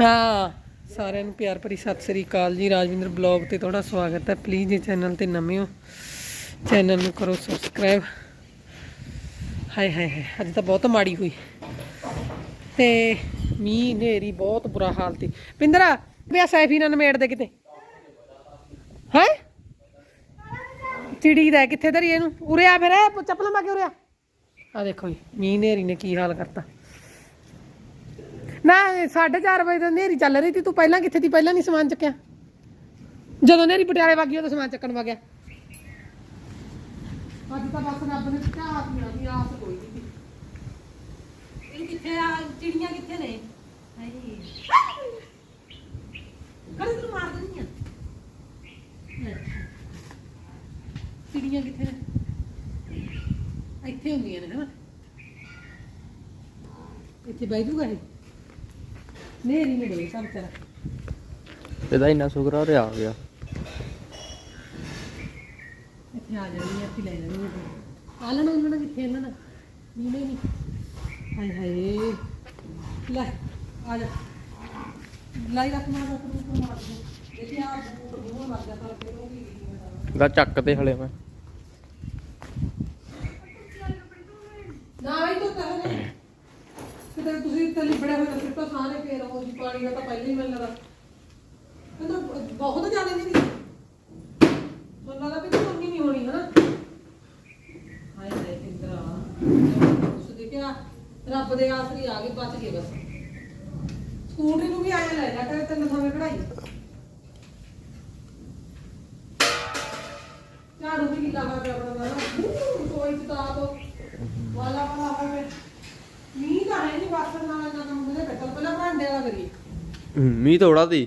ਹਾਂ। ਸਾਰਿਆਂ ਨੂੰ ਪਿਆਰ ਭਰੀ ਸਤਿ ਸ੍ਰੀ ਅਕਾਲ ਜੀ। ਰਾਜਵਿੰਦਰ ਬਲੌਗ ਤੇ ਤੁਹਾਡਾ ਸਵਾਗਤ ਹੈ। ਪਲੀਜ਼ ਇਹ ਚੈਨਲ ਤੇ ਨਵੇਂ ਹੋ, ਚੈਨਲ ਨੂੰ ਕਰੋ ਸਬਸਕ੍ਰਾਈਬ ਹਾਏ ਹਾਏ ਹਾਏ, ਅੱਜ ਤਾਂ ਬਹੁਤ ਮਾੜੀ ਹੋਈ। ਤੇ ਮੀਂਹ ਨੇਰੀ ਬਹੁਤ ਬੁਰਾ ਹਾਲ ਸੀ। ਪਿੰਦਰਾ ਬਿਆ ਸੈਫੀ ਨਾਲ ਨਮੇੜ ਦੇ ਕਿਤੇ। ਹੈ? ਚਿੜੀ ਦਾ ਕਿੱਥੇ ਧਰੀ ਇਹਨੂੰ? ਉਰੇ ਆ ਫਿਰ ਚੱਪਲਾਂ ਪਾ ਕੇ ਉਰੇ ਆ। ਆ ਦੇਖੋ ਜੀ, ਮੀਂਹ ਨੇਰੀ ਨੇ ਕੀ ਹਾਲ ਕਰਤਾ। ਨਾ 4:30 ਵਜੇ ਤੋਂ ਨੇਰੀ ਚੱਲ ਰਹੀ ਸੀ, ਤੂੰ ਪਹਿਲਾਂ ਕਿੱਥੇ ਸੀ? ਪਹਿਲਾਂ ਨਹੀਂ ਸਮਾਨ ਚੱਕਿਆ। ਜਦੋਂ ਨੇਰੀ ਪਟਿਆਲੇ ਵਗ ਉਦੋਂ ਸਮਾਨ ਚੱਕਣ ਵਗ ਅੱਜ ਤਾਂ ਬਸ ਰੱਬ ਨੇ ਝਾਤ ਨਹੀਂ ਆਸ ਕੋਈ ਨਹੀਂ ਇਹ ਕਿੱਥੇ ਆ? ਚਿੜੀਆਂ ਕਿੱਥੇ ਨੇ? ਹਾਏ। ਕਦੇ ਤੂੰ ਮਾਰ ਦਿੰਦੀ ਆ। ਚਿੜੀਆਂ ਕਿੱਥੇ ਨੇ? ਇੱਥੇ ਹੁੰਦੀਆਂ ਨੇ, ਹਨਾ? ਇੱਥੇ ਬਹਿ ਇਹ? ਨੇਰੀ ਨੇ ਦੇ ਸਭ ਤੇਰਾ। ਇਹਦਾ ਇੰਨਾ ਸ਼ੁਕਰ ਆ ਉਰੇ ਆ ਗਿਆ। ਇੱਥੇ ਆ ਜਾਣੀ ਆ ਲੈ ਜਾਣੀ ਆ। ਆਲਣ ਉਹਨਾਂ ਨਾਲ ਕਿੱਥੇ ਇਹਨਾਂ ਨਾਲ ਨੀਨੇ ਨਹੀਂ ਹਾਏ ਹਾਏ। ਲੈ ਆ ਜਾ। ਲਾਈ ਰੱਖ ਮਾਰ ਰੱਖ ਤੂੰ ਮਾਰ ਦੇ। ਦੇਖੀ ਆ ਬੂਟ ਬੂਟ ਲੱਗ ਗਿਆ ਤਾਂ ਫਿਰ ਉਹ ਵੀ ਗਈ ਮੈਂ ਇਹਦਾ ਚੱਕ ਤੇ ਹਲੇ ਮੈਂ। ਨਾ ਤੂੰ ਤਾਂ ਕਿਤੇ ਤੁਸੀਂ ਤੇ ਲਿਬੜੇ ਹੋਏ ਸਿੱਟੋ ਸਾਰੇ ਫੇਰ ਉਹ ਜੀ ਪਾਣੀ ਦਾ ਤਾਂ ਪਹਿਲਾਂ ਹੀ ਮਿਲਦਾ ਕਹਿੰਦਾ, ਬਹੁਤ ਜ਼ਿਆਦਾ ਨਹੀਂ। ਮੈਨੂੰ ਲੱਗਦਾ ਵੀ ਤੂੰ ਉਨੀ ਨਹੀਂ ਹੋਣੀ, ਹਨਾ? ਹਾਏ ਹਾਏ ਕਿੰਦਰਾ ਉਸ ਦੇ ਕਿਹਾ ਰੱਬ ਦੇ ਆਸਰੀ ਆ ਗਏ ਬਚ ਗਏ ਬਸ। ਸਕੂਟਰੀ ਨੂੰ ਵੀ ਆਇਆ ਲੈ ਜਾ ਕਰ ਤੈਨੂੰ ਥਾਵੇਂ ਕਢਾਈ। ਝਾੜੂ ਵੀ ਕਿੱਦਾਂ ਕਰ ਆਪਣਾ ਨਾ ਕੋਈ ਕਿਤਾਬ, ਵਾਲਾ ਵਾਸਨ ਨਾਲ ਇੰਨਾ ਕੰਮ ਕਰੇ ਬੈਠਾ ਪਹਿਲਾਂ ਭਾਂਡੇ ਵਾਲਾ ਕਰੀਏ। ਮੀਂਹ ਥੋੜਾ ਦੀ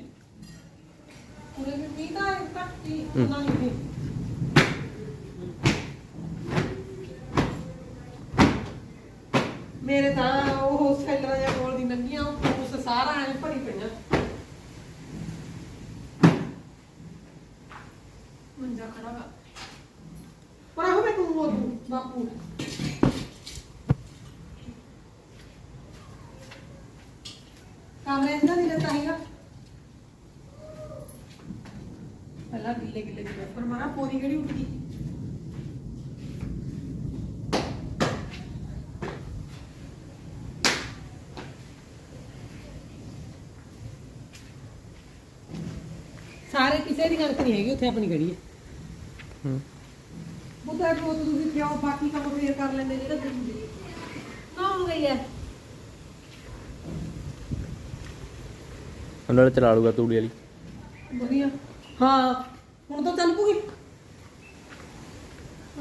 ਉਹਦੇ ਵੀ ਮੀਂਹ ਤਾਂ ਘੱਟ ਹੀ। ਉਹਨਾਂ ਨਹੀਂ ਮੇਰੇ ਤਾਂ ਉਹ ਸੈਲਰਾਂ ਜਾਂ ਕੋਲ ਦੀ ਨੰਗੀਆਂ ਉਹ ਉਸ ਸਾਰਾ ਐ ਭਰੀ ਪਈਆਂ। ਮੰਜਾ ਖੜਾ ਵਾ ਪਰ ਆਹੋ ਮੈਂ ਤੂੰ ਉਹ ਤੂੰ ਬਾਪੂ ਕਮਰੇ 'ਚ ਨਾ ਨਹੀਂ ਲੱਗਾ ਹੈਗਾ ਪਹਿਲਾਂ ਗਿੱਲੇ ਗਿੱਲੇ ਜਿਹੇ ਪਰ ਮਾਰਾ ਪੋਰੀ ਕਿਹੜੀ ਉੱਠ ਗਈ? ਸਾਰੇ ਕਿਸੇ ਦੀ ਗਲਤੀ ਨਹੀਂ ਹੈਗੀ ਉੱਥੇ ਆਪਣੀ ਗੜੀ ਹੈ। ਹੂੰ। ਬੁੱਧਾ ਨੂੰ ਤੁਸੀਂ ਕਿਉਂ ਬਾਕੀ ਕੰਮ ਫੇਰ ਕਰ ਲੈਂਦੇ ਜਿਹੜਾ ਹੈ ਨਾ ਹੋ ਗਈ ਹੈ ਉਹਨਾਂ ਨੇ ਚਲਾ ਲੂਗਾ ਤੂੜੀ ਵਾਲੀ। ਵਧੀਆ। ਹਾਂ। ਹੁਣ ਤਾਂ ਚੱਲ ਪੂਗੀ।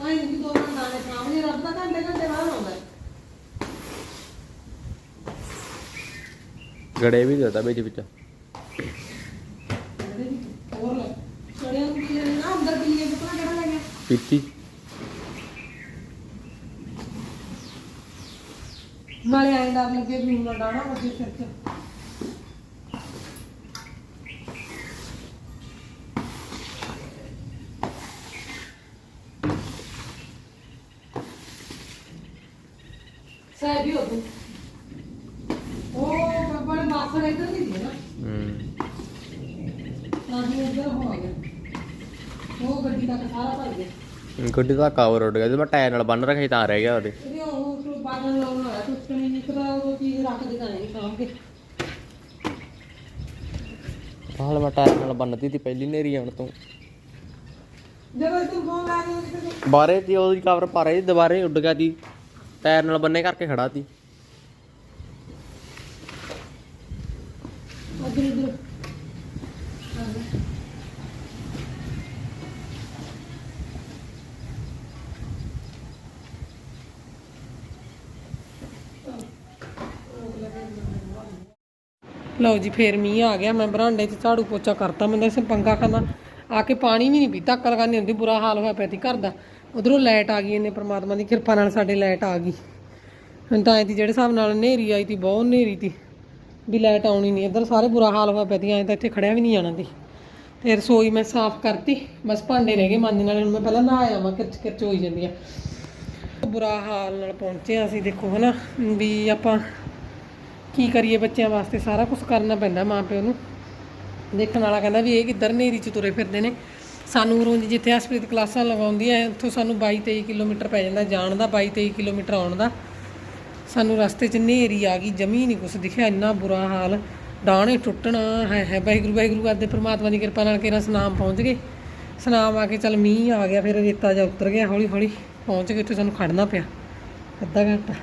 ਆਈ ਨਹੀਂ ਦੋ ਮਿੰਟ ਨਾਲੇ ਸਾਹਮਣੇ ਰੱਬ ਦਾ ਘੰਟੇ ਘੰਟੇ ਬਾਅਦ ਆਉਂਦਾ ਹੈ। ਗੜੇ ਵੀ ਦਿੱਤਾ ਵਿੱਚ ਵਿੱਚ। ਜਿਹੜੇ ਵੀ ਹੋਰ ਲੈ ਸੜਿਆਂ ਨੂੰ ਕੀ ਨਾ ਅੰਦਰ ਬਿੱਲੀਏ ਪੁੱਤਰਾ ਕਿਹੜਾ ਲੈ ਗਿਆ। ਪੀਤੀ। ਨਾਲੇ ਆਏ ਡਰ ਲੱਗੇ ਵੀ ਹੁਣ ਡਾਣਾ ਵੱਜੇ ਸਿਰ 'ਚ। ਨਹੀਂ ਦੀ ਹੂੰ। ਗੱਡੀ ਦਾ ਕਵਰ ਉੱਡ ਗਿਆ ਤੇ ਮੈਂ ਟਾਇਰ ਨਾਲ ਬੰਨ ਰੱਖਿਆ ਤਾਂ ਰਹਿ ਗਿਆ ਉਹਦੇ। ਇਹਦੇ ਉਹ ਤੋਂ ਬਾਦਲ ਲਾਉਣਾ ਹੈ ਕੁਛ ਨਹੀਂ ਨਿਕਲਾ ਉਹ ਚੀਜ਼ ਰੱਖ ਦੇ ਤਾਂ ਨਹੀਂ ਸਾਂਭ ਕੇ। ਹਾਲ ਮੈਂ ਟਾਇਰ ਨਾਲ ਬੰਨਤੀ ਤੀ ਪਹਿਲੀ ਨੇਰੀ ਆਉਣ ਤੋਂ। ਜਦੋਂ ਤੂੰ ਫੋਨ ਲਾ ਬਾਰੇ ਤੀ ਉਹਦੀ ਕਵਰ ਪਾ ਰਹੀ ਦੁਬਾਰੇ ਉੱਡ ਗਿਆ ਤੀ ਟਾਇਰ ਨਾਲ ਬੰਨੇ ਕਰਕੇ ਖੜਾ ਤੀ ਉਧਰ ਉਧਰ ਲਓ ਜੀ, ਫੇਰ ਮੀਂਹ ਆ ਗਿਆ। ਮੈਂ ਬਰਾਂਡੇ 'ਚ ਝਾੜੂ ਪੋਚਾ ਕਰਤਾ। ਮੈਂ ਤਾਂ ਪੰਗਾ ਖਾਨਾ ਆ ਕੇ ਪਾਣੀ ਵੀ ਨਹੀਂ ਪੀਤਾ। ਅਕਲ ਕਰਨੀ ਹੁੰਦੀ, ਬੁਰਾ ਹਾਲ ਹੋਇਆ ਪਿਆ ਤੀ ਘਰ ਦਾ। ਉਧਰੋਂ ਲਾਈਟ ਆ ਗਈ, ਇਹਨੇ ਪ੍ਰਮਾਤਮਾ ਦੀ ਕਿਰਪਾ ਨਾਲ ਸਾਡੇ ਲਾਈਟ ਆ ਗਈ। ਹੁਣ ਤਾਂ ਐ ਜਿਹੜੇ ਹਿਸਾਬ ਨਾਲ ਹਨੇਰੀ ਆਈ ਤੀ, ਬਹੁਤ ਹਨੇਰੀ ਤੀ, ਵੀ ਲਾਈਟ ਆਉਣੀ ਨਹੀਂ। ਇੱਧਰ ਸਾਰੇ ਬੁਰਾ ਹਾਲ ਹੋਇਆ ਪਿਆ ਤੀ, ਐਂ ਤਾਂ ਇੱਥੇ ਖੜਿਆ ਵੀ ਨਹੀਂ ਜਾਣਾ ਤੀ। ਤੇ ਰਸੋਈ ਮੈਂ ਸਾਫ਼ ਕਰਤੀ, ਬਸ ਭਾਂਡੇ ਰਹਿ ਗਏ ਮਾਂਜਣ ਵਾਲੇ ਨੂੰ ਮੈਂ ਪਹਿਲਾਂ ਨਹਾ ਆਵਾਂ ਕਿਰਚ ਕਿਰਚ ਹੋਈ ਜਾਂਦੀ ਆ। ਬੁਰਾ ਹਾਲ ਨਾਲ ਪਹੁੰਚੇ ਹਾਂ ਅਸੀਂ, ਦੇਖੋ ਹਨਾ, ਵੀ ਆਪਾਂ ਕੀ ਕਰੀਏ ਬੱਚਿਆਂ ਵਾਸਤੇ, ਸਾਰਾ ਕੁਝ ਕਰਨਾ ਪੈਂਦਾ ਮਾਂ ਪਿਓ ਨੂੰ। ਦੇਖਣ ਵਾਲਾ ਕਹਿੰਦਾ ਵੀ ਇਹ ਕਿੱਧਰ ਨੇਰੀ ਚ ਤੁਰੇ ਫਿਰਦੇ ਨੇ। ਸਾਨੂੰ ਰੋਜ਼ ਜਿੱਥੇ ਹਸਪੀਟ ਕਲਾਸਾਂ ਲਗਾਉਂਦੀ ਐ ਉੱਥੋਂ ਸਾਨੂੰ 22 23 ਕਿਲੋਮੀਟਰ ਪੈ ਜਾਂਦਾ ਜਾਣ ਦਾ 22 23 ਕਿਲੋਮੀਟਰ ਆਉਣ ਦਾ। ਸਾਨੂੰ ਰਸਤੇ 'ਚ ਨੇਰੀ ਆ ਗਈ, ਜਮੀ ਨਹੀਂ ਕੁਛ ਦਿਖਿਆ, ਇੰਨਾ ਬੁਰਾ ਹਾਲ। ਡਾਣੇ ਟੁੱਟਣਾ, ਹੈ ਹੈ, ਵਾਹਿਗੁਰੂ ਵਾਹਿਗੁਰੂ ਕਰਦੇ ਪ੍ਰਮਾਤਮਾ ਦੀ ਕਿਰਪਾ ਨਾਲ ਕਿਹੜਾ ਸਨਾਮ ਪਹੁੰਚ ਗਏ। ਸਨਾਮ ਆ ਕੇ ਚੱਲ ਮੀਂਹ ਆ ਗਿਆ, ਫਿਰ ਰੇਤਾ ਜਾ ਉਤਰ ਗਿਆ ਹੌਲੀ ਹੌਲੀ ਪਹੁੰਚ ਗਏ, ਉੱਥੇ ਸਾਨੂੰ ਖੜਨਾ ਪਿਆ। ਅੱਧਾ ਘੰਟਾ।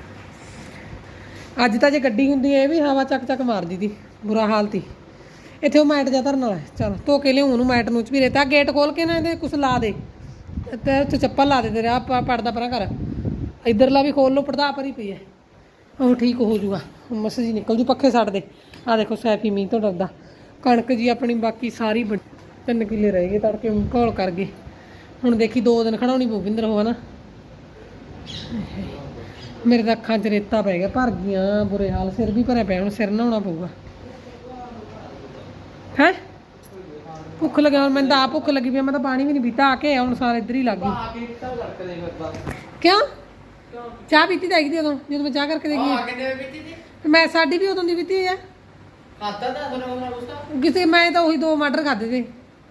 ਅੱਜ ਤਾਂ ਜੇ ਗੱਡੀ ਹੁੰਦੀ ਐ ਇਹ ਵੀ ਹਵਾ ਚੱਕ ਚੱਕ ਮਾਰਦੀ ਦੀ ਬੁਰਾ ਹਾਲ ਤੀ। ਇੱਥੇ ਉਹ ਮੈਟ ਜਾ ਧਰਨ ਵਾਲਾ ਹੈ। ਚੱਲ, ਧੋ ਕੇ ਲਿਆਉਂ ਉਹਨੂੰ ਮੈਟ ਨੂੰ ਚ ਵੀ ਰੇਤਾ। ਗੇਟ ਖੋਲ ਕੇ ਨਾ ਇਹਦੇ ਕੁਛ ਲਾ ਦੇ। ਤੇ ਉੱਥੇ ਚੱਪਲ ਲਾ ਦੇ ਤੇਰੇ ਆ ਪੜਦਾ ਪਰਾਂ ਕਰ। ਇਧਰਲਾ ਵੀ ਖੋਲ ਲੋ ਪਰਦਾ ਭਰੀ ਪਈ ਹੈ। ਉਹ ਠੀਕ ਹੋ ਜੂਗਾ। ਮਸ ਜੀ ਨਿਕਲ ਜੂ, ਪੱਖੇ ਛੱਡ ਦੇ। ਆ ਦੇਖੋ, ਸੈਫੀ ਮੀਂਹ ਤੋਂ ਡਰਦਾ। ਕਣਕ ਜੀ ਆਪਣੀ ਬਾਕੀ ਸਾਰੀ ਬਣ- ਤਿੰਨ ਕਿੱਲੇ ਰਹਿ ਗਏ ਤੜਕੇ ਘੋਲ ਕਰ ਗਏ। ਹੁਣ ਦੇਖੀ, ਦੋ ਦਿਨ ਖੜਾਉਣੀ ਪਊ ਬਿੰਦਰ ਹੋ ਨਾ ਮੇਰੇ ਤਾਂ ਅੱਖਾਂ 'ਚ ਰੇਤਾ ਪੈ ਗਿਆ, ਭਰ ਗਈਆਂ, ਬੁਰੇ ਹਾਲ, ਸਿਰ ਵੀ ਭਰਿਆ ਪਿਆ, ਹੁਣ ਸਿਰ ਨਹਾਉਣਾ ਪਊਗਾ। ਹੈ? ਭੁੱਖ ਲੱਗਾ ਹੁਣ ਮੈਨੂੰ ਤਾਂ ਆਪ ਭੁੱਖ ਲੱਗੀ ਪਈ ਆ, ਮੈਂ ਤਾਂ ਪਾਣੀ ਵੀ ਨਹੀਂ ਪੀਤਾ ਆ ਕੇ ਹੁਣ ਸਾਰੇ ਇੱਧਰ ਹੀ ਲੱਗ ਗਈ। ਆ ਕੇ ਤਾਂ ਕਿਉਂ? ਚਾਹ ਪੀਤੀ ਤਾਂ ਹੈਗੀ ਉਦੋਂ ਜਦੋਂ ਮੈਂ ਚਾਹ ਕਰਕੇ ਦੇਖੀ। ਆ ਕਿੰਨੇ ਵਜੇ ਪੀਤੀ ਸੀ? ਮੈਂ ਸਾਡੀ ਵੀ ਉਦੋਂ ਦੀ ਪੀਤੀ ਆ। ਖਾਦਾ ਤਾਂ ਤੁਹਾਨੂੰ ਉਹਨਾਂ ਗੁੱਸਾ ਕਿਸੇ ਮੈਂ ਤਾਂ ਉਹੀ ਦੋ ਮਟਰ ਖਾਦੇ ਤੇ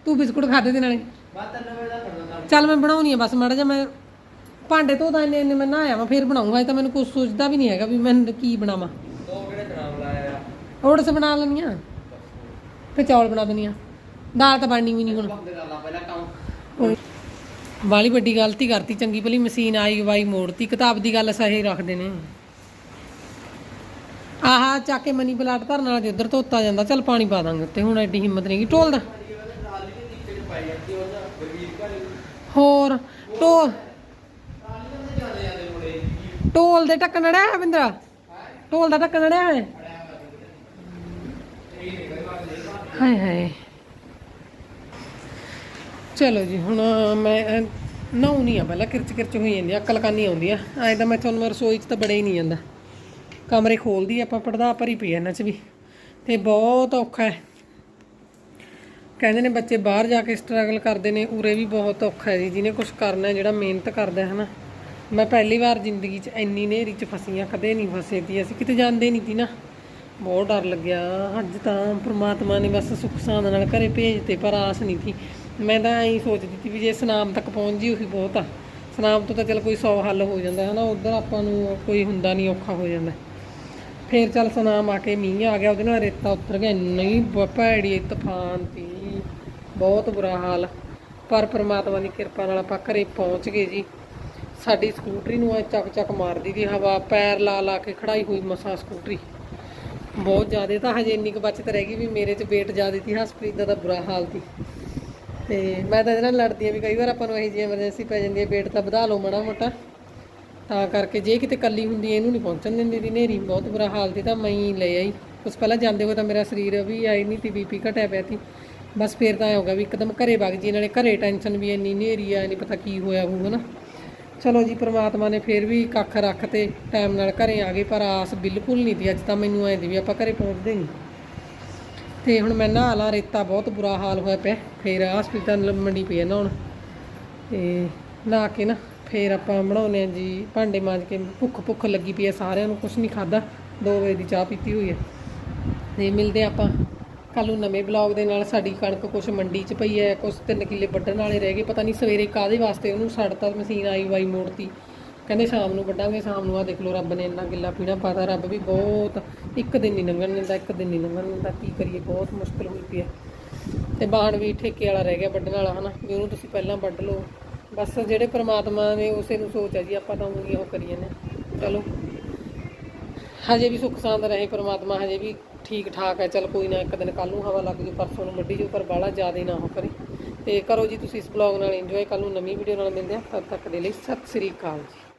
ਤੂੰ ਬਿਸਕੁਟ ਖਾਦੇ ਤੇ ਨਾਲੇ ਦਾ ਕਰਦਾ ਤਾਂ ਚੱਲ ਮੈਂ ਬਣਾਉਣੀ ਆ ਬਸ ਮਾੜਾ ਜਿਹਾ ਮੈਂ ਭਾਂਡੇ ਧੋਦਾ ਇੰਨੇ ਇੰਨੇ ਮੈਂ ਨਹਾਇਆ ਮੈਂ ਫੇਰ ਬਣਾਉਂਗਾ ਇਹ ਤਾਂ ਮੈਨੂੰ ਕੁਝ ਸੋਚਦਾ ਵੀ ਨਹੀਂ ਹੈਗਾ ਵੀ ਮੈਂ ਕੀ ਬਣਾਵਾਂ। ਦੋ ਕਿਹੜੇ ਜਨਾਬ ਲਾਇਆ ਆ? ਓਟਸ ਬਣਾ ਲੈਣੀ ਆ। ਤੇ ਚੌਲ ਬਣਾ ਦੇਣੀ ਆ ਦਾਲ ਤਾਂ ਬਣਨੀ ਵੀ ਨਹੀਂ ਹੁਣ। ਬੰਦ ਕਰ ਲਾ ਪਹਿਲਾਂ ਕੰਮ ਕੋਈ ਬਾਲੀ ਵੱਡੀ ਗਲਤੀ ਕਰਤੀ ਚੰਗੀ ਭਲੀ ਮਸ਼ੀਨ ਆਈ ਵਾਈ ਮੋੜਤੀ ਕਿਤਾਬ ਦੀ ਗੱਲ ਸਹੀ ਰੱਖਦੇ ਨੇ। ਆਹਾ ਚੱਕ ਕੇ ਮਨੀ ਪਲਾਟ ਧਰਨ ਵਾਲਾ ਤੇ ਉਧਰ ਧੋਤਾ ਜਾਂਦਾ ਚੱਲ ਪਾਣੀ ਪਾ ਦਾਂਗੇ ਉੱਤੇ ਹੁਣ ਐਡੀ ਹਿੰਮਤ ਨਹੀਂ ਗੀ ਢੋਲ ਦਾ। ਹੋਰ ਢੋਲ। ਦੇ ਢੱਕਣ ਅੜਿਆ ਹੈ ਬਿੰਦਰਾ। ਢੋਲ ਦਾ ਢੱਕਣ ਅੜਿਆ ਹੈ ਹਾਏ ਹਾਏ। ਚਲੋ ਜੀ ਹੁਣ ਮੈਂ ਨਹਾਉਣੀ ਆ ਪਹਿਲਾਂ ਕਿਰਚ ਕਿਰਚ ਹੋਈ ਜਾਂਦੀ ਆ ਅਕਲ ਆਉਂਦੀ ਆ। ਐਂ ਤਾਂ ਮੈਂ ਤੁਹਾਨੂੰ ਰਸੋਈ 'ਚ ਤਾਂ ਬੜੇ ਹੀ ਨਹੀਂ ਜਾਂਦਾ। ਕਮਰੇ ਖੋਲਦੀ ਆਪਾਂ ਪਰਦਾ ਭਰੀ ਪਈ ਇਹਨਾਂ 'ਚ ਵੀ। ਤੇ ਬਹੁਤ ਔਖਾ ਹੈ। ਕਹਿੰਦੇ ਨੇ ਬੱਚੇ ਬਾਹਰ ਜਾ ਕੇ ਸਟਰਗਲ ਕਰਦੇ ਨੇ ਉਰੇ ਵੀ ਬਹੁਤ ਔਖਾ ਹੈ ਜੀ ਜਿਹਨੇ ਕੁਝ ਕਰਨਾ ਹੈ, ਜਿਹੜਾ ਮਿਹਨਤ ਕਰਦਾ ਹੈ ਨਾ ਮੈਂ ਪਹਿਲੀ ਵਾਰ ਜ਼ਿੰਦਗੀ 'ਚ ਇੰਨੀ ਨੇਰੀ 'ਚ ਫਸੀਆਂ ਕਦੇ ਨਹੀਂ ਫਸੇ ਤੀ ਅਸੀਂ ਕਿਤੇ ਜਾਂਦੇ ਨਹੀਂ ਸੀ ਨਾ। ਬਹੁਤ ਡਰ ਲੱਗਿਆ। ਅੱਜ ਤਾਂ ਪ੍ਰਮਾਤਮਾ ਨੇ ਬਸ ਸੁੱਖ ਸਾਂਦ ਨਾਲ ਘਰੇ ਭੇਜਤੇ ਪਰ ਆਸ ਨਹੀਂ ਸੀ। ਮੈਂ ਤਾਂ ਐਂ ਸੋਚਦੀ ਸੀ ਵੀ ਜੇ ਸਨਾਮ ਤੱਕ ਪਹੁੰਚ ਜੀ ਉਹੀ ਬਹੁਤ ਆ। ਸਨਾਮ ਤੋਂ ਤਾਂ ਚਲ ਕੋਈ 100 ਹੱਲ ਹੋ ਜਾਂਦਾ ਹੈ ਨਾ ਉਧਰ ਆਪਾਂ ਨੂੰ ਕੋਈ ਹੁੰਦਾ ਨਹੀਂ, ਔਖਾ ਹੋ ਜਾਂਦਾ। ਫੇਰ ਚੱਲ ਸਨਾਮ ਆ ਕੇ ਮੀਂਹ ਆ ਗਿਆ, ਉਹਦੇ ਨਾਲ ਰੇਤਾ ਉਤਰ ਗਿਆ। ਇੰਨੀ ਬ- ਭੈੜੀ ਤੂਫਾਨ ਤੀ ਬਹੁਤ ਬੁਰਾ ਹਾਲ। ਪਰ ਪ੍ਰਮਾਤਮਾ ਦੀ ਕਿਰਪਾ ਨਾਲ ਆਪਾਂ ਘਰੇ ਪਹੁੰਚ ਗਏ ਜੀ। ਸਾਡੀ ਸਕੂਟਰੀ ਨੂੰ ਐ ਚੱਕ ਚੱਕ ਮਾਰਦੀ ਦੀ ਹਵਾ, ਪੈਰ ਲਾ ਲਾ ਕੇ ਖੜਾਈ ਹੋਈ ਮਸਾ ਸਕੂਟਰੀ। ਬਹੁਤ ਜ਼ਿਆਦਾ, ਤਾਂ ਹਜੇ ਇੰਨੀ ਕੁ ਬਚਤ ਰਹਿ ਗਈ ਵੀ ਮੇਰੇ 'ਚ ਵੇਟ ਜ਼ਿਆਦਾ ਸੀ ਹਸਪ੍ਰੀਤ ਦਾ ਤਾਂ ਬੁਰਾ ਹਾਲ ਸੀ। ਤੇ ਮੈਂ ਤਾਂ ਇਹਦੇ ਨਾਲ ਲੜਦੀ ਆ ਵੀ ਕਈ ਵਾਰ ਆਪਾਂ ਨੂੰ ਇਹੋ ਜਿਹੀ ਐਮਰਜੈਂਸੀ ਪੈ ਜਾਂਦੀ ਹੈ ਵੇਟ ਤਾਂ ਵਧਾ ਲਓ ਮਾੜਾ ਮੋਟਾ। ਤਾਂ ਕਰਕੇ ਜੇ ਕਿਤੇ ਕੱਲੀ ਹੁੰਦੀ ਇਹਨੂੰ ਨਹੀਂ ਪਹੁੰਚਣ ਦਿੰਦੀ ਦੀ ਨੇਰੀ ਬਹੁਤ ਬੁਰਾ ਹਾਲ ਸੀ, ਤਾਂ ਮੈਂ ਹੀ ਲੈ ਆਈ। ਉਸ ਪਹਿਲਾਂ ਜਾਂਦੇ ਹੋਏ ਤਾਂ ਮੇਰਾ ਸਰੀਰ ਵੀ ਆਈ ਨਹੀਂ ਤੀ ਬੀਪੀ ਘਟਿਆ ਪਿਆ ਸੀ। ਬਸ ਫੇਰ ਤਾਂ ਐਂ ਹੋ ਗਿਆ ਵੀ ਇੱਕਦਮ ਘਰੇ ਵਗ ਜੀ ਨਾਲੇ ਘਰੇ ਟੈਨਸ਼ਨ ਵੀ ਇੰਨੀ ਨੇਰੀ ਆ ਨਹੀਂ ਪਤਾ ਕੀ ਹੋਇਆ ਹੋਊਗਾ ਨਾ ਚਲੋ ਜੀ, ਪ੍ਰਮਾਤਮਾ ਨੇ ਫੇਰ ਵੀ ਕੱਖ ਰੱਖ ਤੇ ਟਾਈਮ ਨਾਲ ਘਰੇ ਆ ਗਏ, ਪਰ ਆਸ ਬਿਲਕੁਲ ਨਹੀਂ ਸੀ ਅੱਜ ਤਾਂ ਮੈਨੂੰ ਐਂ ਦੀ ਵੀ ਆਪਾਂ ਘਰੇ ਪਹੁੰਚਦੇ ਨਹੀਂ ਤੇ ਹੁਣ ਮੈਂ ਨਹਾ ਲਾ, ਰੇਤਾ ਬਹੁਤ ਬੁਰਾ ਹਾਲ ਹੋਇਆ ਪਿਆ, ਫੇਰ ਹਸਪੀਟਲ ਮੰਡੀ ਪਈ ਨਾ ਹੁਣ ਤੇ ਨਹਾ ਕੇ ਨਾ ਫੇਰ ਆਪਾਂ ਬਣਾਉਨੇ ਆ ਜੀ, ਭਾਂਡੇ ਮਾਂਜ ਕੇ ਭੁੱਖ ਭੁੱਖ ਲੱਗੀ ਪਈ ਆ ਸਾਰਿਆਂ ਨੂੰ ਕੁਝ ਨਹੀਂ ਖਾਦਾ 2 ਵਜੇ ਦੀ ਚਾਹ ਪੀਤੀ ਹੋਈ ਹੈ ਤੇ ਮਿਲਦੇ ਆਪਾਂ। ਕੱਲ ਨੂੰ ਨਵੇਂ ਬਲੌਗ ਦੇ ਨਾਲ ਸਾਡੀ ਕਣਕ ਕੁਝ ਮੰਡੀ 'ਚ ਪਈ ਹੈ ਕੁਝ ਤਿੰਨ ਕਿੱਲੇ ਵੱਢਣ ਵਾਲੇ ਰਹਿ ਗਏ। ਪਤਾ ਨਹੀਂ ਸਵੇਰੇ ਕਾਦੇ ਵਾਸਤੇ ਉਹਨੂੰ ਸੜਤਾ ਮਸ਼ੀਨ ਆਈ ਵਾਈ ਮੋੜਤੀ ਕਹਿੰਦੇ ਸ਼ਾਮ ਨੂੰ ਵੱਢਾਂਗੇ, ਸ਼ਾਮ ਨੂੰ ਆ ਦੇਖ ਲਓ, ਰੱਬ ਨੇ ਇੰਨਾ ਗਿੱਲਾ ਪੀਣਾ ਪਾਤਾ, ਰੱਬ ਵੀ ਬਹੁਤ ਇੱਕ ਦਿਨ ਨਹੀਂ ਲੰਘਣ ਦਿੰਦਾ, ਇੱਕ ਦਿਨ ਨਹੀਂ ਲੰਘਣ ਦਿੰਦਾ, ਕੀ ਕਰੀਏ, ਬਹੁਤ ਮੁਸ਼ਕਲ ਹੋਈ ਪਈ ਹੈ। ਤੇ ਬਾਣ ਵੀ ਠੇਕੇ ਵਾਲਾ ਰਹਿ ਗਿਆ ਵੱਢਣ ਵਾਲਾ, ਹਨਾ? ਵੀ ਉਹਨੂੰ ਤੁਸੀਂ ਪਹਿਲਾਂ ਵੱਢ ਲਓ। ਬਸ ਜਿਹੜੇ ਪ੍ਰਮਾਤਮਾ ਨੇ ਉਸੇ ਨੂੰ ਸੋਚ ਹੈ ਜੀ, ਆਪਾਂ ਤਾਂ ਉਂਗਲੀਆਂ ਉਹ ਕਰੀਏ ਨੇ ਚਲੋ। ਹਜੇ ਵੀ ਸੁੱਖ ਸਾਂਦ ਰਹੇ ਪ੍ਰਮਾਤਮਾ, ਹਜੇ ਵੀ ਠੀਕ ਠਾਕ ਹੈ, ਚਲ ਕੋਈ ਨਾ, ਇੱਕ ਦਿਨ ਕੱਲ ਨੂੰ ਹਵਾ ਲੱਗ ਜੂ, ਪਰਸੋਂ ਨੂੰ ਵੱਡੀ ਜੂ, ਪਰ ਬਾਹਲਾ ਜ਼ਿਆਦਾ ਨਾ ਹੋ ਕਰੇ। ਤੇ ਕਰੋ ਜੀ ਤੁਸੀਂ ਇਸ ਬਲੌਗ ਨਾਲ ਇੰਜੋਏ ਕੱਲ ਨੂੰ ਨਵੀਂ ਵੀਡੀਓ ਨਾਲ ਮਿਲਦੇ ਆ ਤਦ ਤੱਕ ਦੇ ਲਈ ਸਤਿ ਸ੍ਰੀ ਅਕਾਲ ਜੀ।